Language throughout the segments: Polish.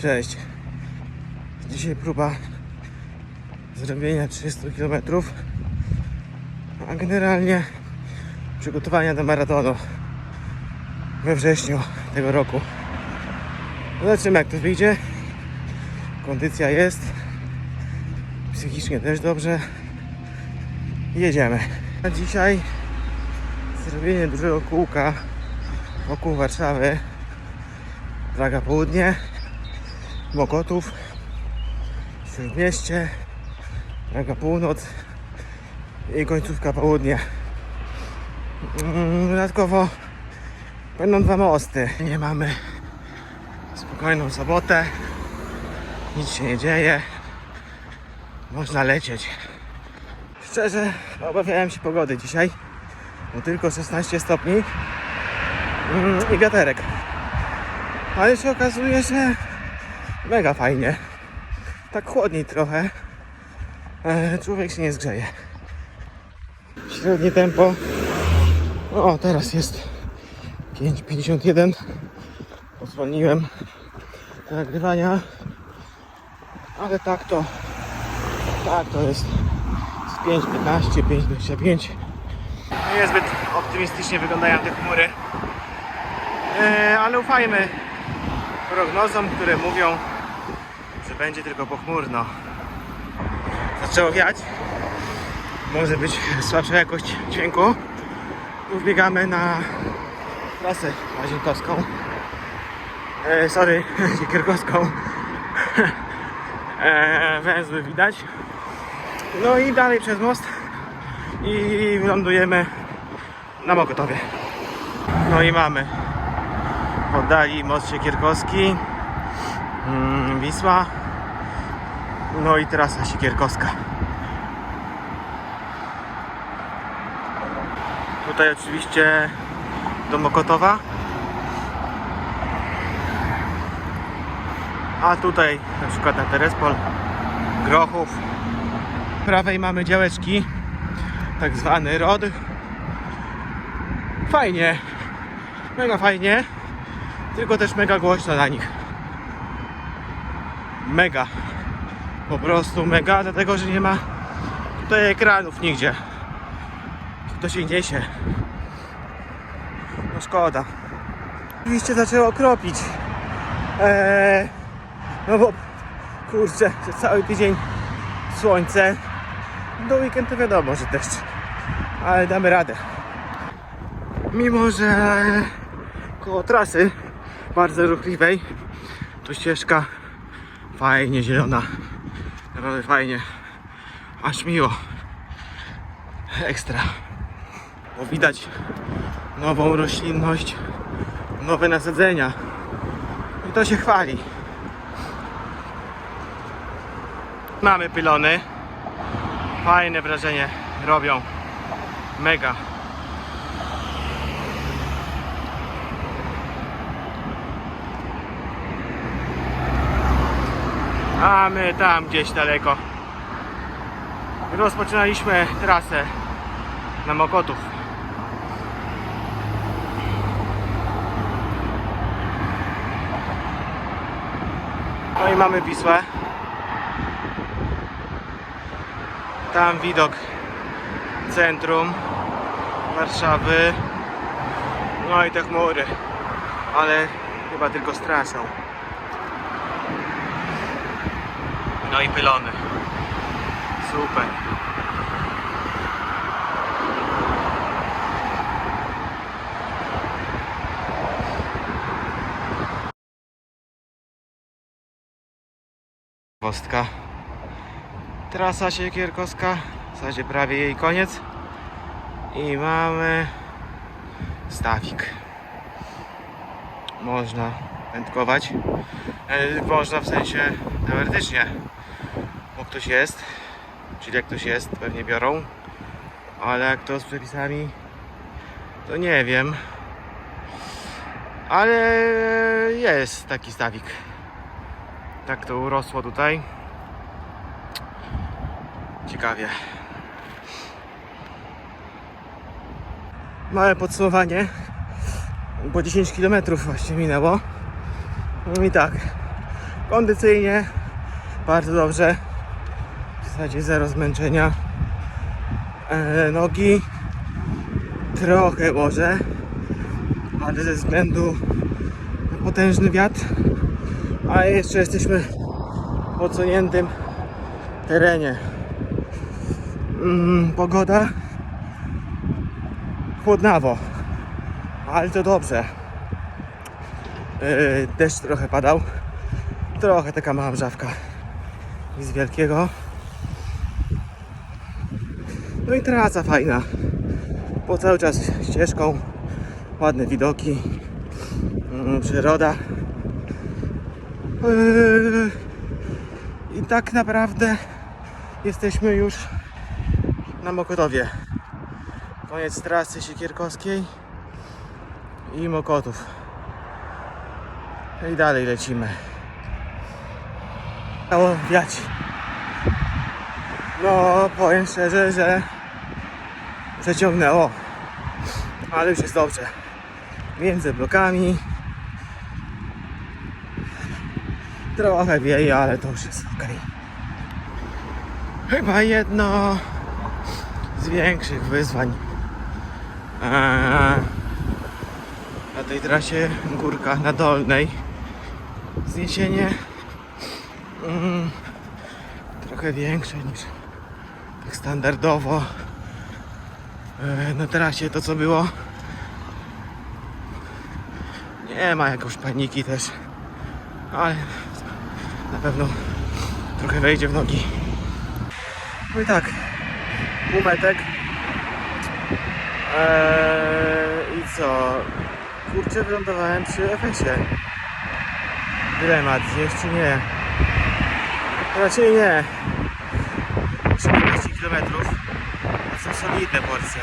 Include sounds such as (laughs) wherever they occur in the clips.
Cześć. Dzisiaj próba zrobienia 300 km, a generalnie przygotowania do maratonu we wrześniu tego roku. Zobaczymy jak to wyjdzie. Kondycja jest. Psychicznie też dobrze. Jedziemy. A dzisiaj zrobienie dużego kółka wokół Warszawy. Praga Południe. Mokotów, Śródmieście, Praga Północ i końcówka Południe. Mm, Dodatkowo będą dwa mosty. Nie mamy spokojną sobotę, nic się nie dzieje, można lecieć. Szczerze obawiałem się pogody dzisiaj, bo tylko 16 stopni mm, i wiaterek. Ale się okazuje, że mega fajnie. Tak chłodniej trochę. E, człowiek się nie zgrzeje. Średnie tempo. O, teraz jest 5,51. Pozwoliłem do nagrywania. Ale tak to. Tak to jest. Z 5,15, 5,25. Niezbyt optymistycznie wyglądają te chmury. E, ale ufajmy prognozom, które mówią, będzie tylko pochmurno. Zaczęło wiać. Może być słabsza jakość dźwięku. Tu wbiegamy na trasę łazienkowską. E, sorry, (laughs) kierkowską. e, węzły widać. No i dalej przez most i wylądujemy na Mokotowie. No i mamy oddali most Siekierkowski, mm, Wisła, no i trasa Siekierkowska. Tutaj oczywiście do Mokotowa. A tutaj na przykład na Terespol, Grochów. Prawej mamy działeczki, tak zwany ROD. Fajnie, mega fajnie tylko też mega głośno na nich. Mega. Po prostu mega, dlatego że nie ma tutaj ekranów nigdzie. To się niesie. No szkoda. Oczywiście zaczęło kropić. Eee, no bo kurczę, że cały tydzień słońce. Do weekendu wiadomo, że deszcz. Ale damy radę. Mimo, że koło trasy bardzo ruchliwej. Tu ścieżka fajnie zielona. Naprawdę fajnie. Aż miło. Ekstra. Bo widać nową roślinność, nowe nasadzenia. I to się chwali. Mamy pylony. Fajne wrażenie robią. Mega. A my tam gdzieś daleko rozpoczynaliśmy trasę na Mokotów. No i mamy Wisłę. Tam widok centrum Warszawy. No i te chmury. Ale chyba tylko straszą. No i pylony. Super. Wostka. Trasa Siekierkowska. W zasadzie prawie jej koniec. I mamy stawik. Można wędkować. E, Można w sensie teoretycznie. Ktoś jest. Czyli jak ktoś jest, pewnie biorą. Ale jak to z przepisami, to nie wiem. Ale jest taki stawik. Tak to urosło tutaj. Ciekawie. Małe podsumowanie. Bo 10 km właśnie minęło. No i tak. kondycyjnie bardzo dobrze. W zasadzie zero zmęczenia. E, nogi trochę może, ale ze względu na potężny wiatr, a jeszcze jesteśmy w odsuniętym terenie. Mm, pogoda chłodnawo, ale to dobrze. Yy, deszcz trochę padał, trochę taka mała mrzawka, nic wielkiego. No i trasa fajna, po cały czas ścieżką, ładne widoki, mm, przyroda. Yy, I tak naprawdę jesteśmy już na Mokotowie. Koniec trasy Siekierkowskiej i Mokotów. No I dalej lecimy. Miało wiać. No, powiem szczerze, że przeciągnęło. Ale już jest dobrze. Między blokami. Trochę wieje, ale to już jest ok. Chyba jedno z większych wyzwań na tej trasie górka na dolnej. Zniesienie mm, trochę większe niż tak standardowo na trasie to co było. Nie ma jakoś paniki też, ale na pewno trochę wejdzie w nogi. No i tak, półmetek. Eee, I co? Kurczę, wylądowałem przy Efesie. Dylemat, zjeść czy nie? Raczej nie. 17 km. Solidne porcje.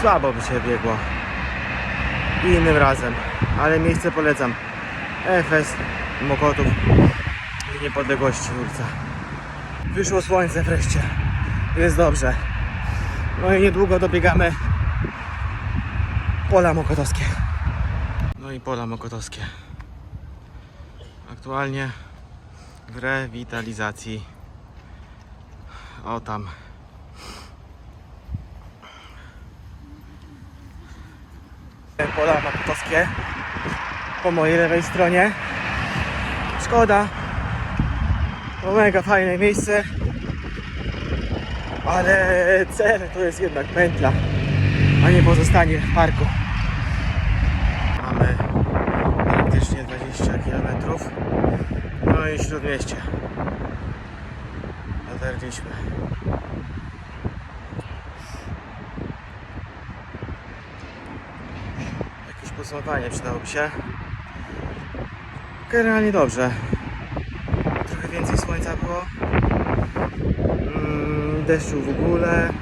Słabo by się biegło. I innym razem. Ale miejsce polecam. Efes, Mokotów i niepodległości Turca. Wyszło słońce wreszcie. Jest dobrze. No i niedługo dobiegamy pola mokotowskie. No i pola mokotowskie. Aktualnie w rewitalizacji. O tam. Pola mokotowskie po mojej lewej stronie. Szkoda, to mega fajne miejsce. Ale cel to jest jednak pętla, a nie pozostanie w parku. Mamy praktycznie 20 km. No i śródmieście. Dotarliśmy. Jakieś podsumowanie przydałoby się. Generalnie dobrze. Trochę więcej słońca było. Mm, deszczu w ogóle.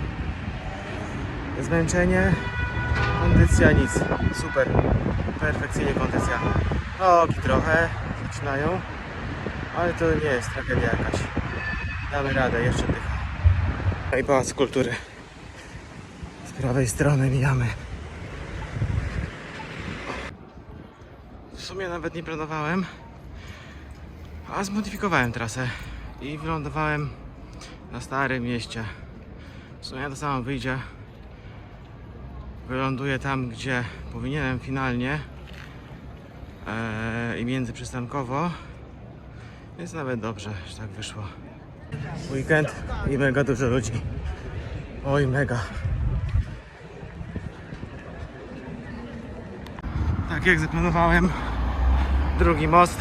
Zmęczenie. Kondycja nic. Super. Perfekcyjnie kondycja. Nogi trochę zaczynają. Ale to nie jest tragedia jakaś. Damy radę, jeszcze dycha. I pałac kultury. Z prawej strony mijamy. W sumie nawet nie planowałem, a zmodyfikowałem trasę i wylądowałem na starym mieście. W sumie to samo wyjdzie. Wyląduję tam, gdzie powinienem finalnie eee, i międzyprzystankowo. Więc nawet dobrze, że tak wyszło. Weekend i mega dużo ludzi. Oj, mega. Tak jak zaplanowałem, drugi most.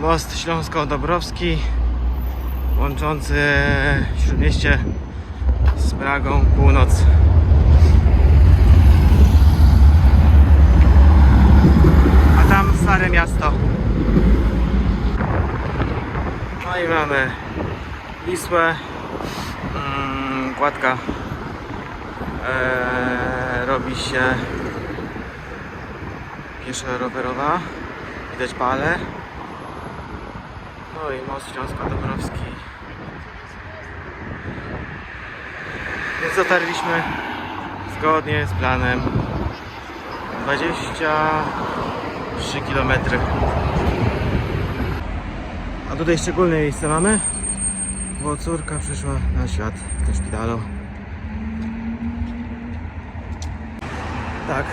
Most Śląsko-Dobrowski łączący Śródmieście z Pragą północ. A tam Stare Miasto. No i mamy Wisłę. Mm, Kładka eee, robi się pieszo rowerowa. Widać pale. No i most Śląsko-Dąbrowski. Więc dotarliśmy zgodnie z planem 23 3 km. A tutaj szczególne miejsce mamy, bo córka przyszła na świat do szpitalu. Tak,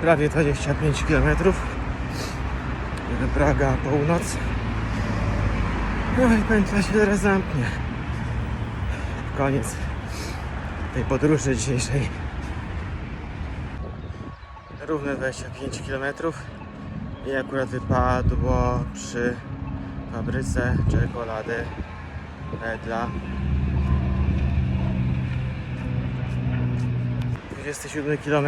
prawie 25 km. Praga, północ. No i pętla się teraz zamknie. Koniec tej podróży dzisiejszej. Równe 25 km i akurat wypadło przy fabryce czekolady Edla. 27 km.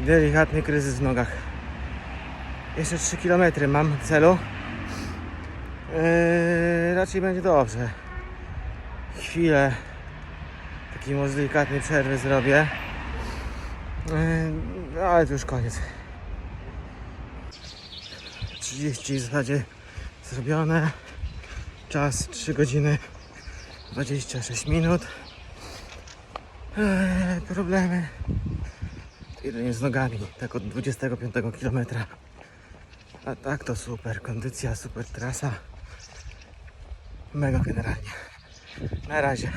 Delikatny kryzys w nogach. Jeszcze 3 km mam celu. Yy, raczej będzie dobrze. Chwilę takiej może delikatnej przerwy zrobię. Yy, ale to już koniec. 30 w zasadzie zrobione. Czas 3 godziny 26 minut. Eee, problemy. Jedynie z nogami, tak od 25 km. A tak to super, kondycja, super trasa. Mega generalnie. Na razie.